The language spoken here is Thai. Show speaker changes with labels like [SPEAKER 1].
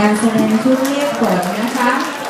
[SPEAKER 1] การแสดงชุดเรียกฝนนะคะ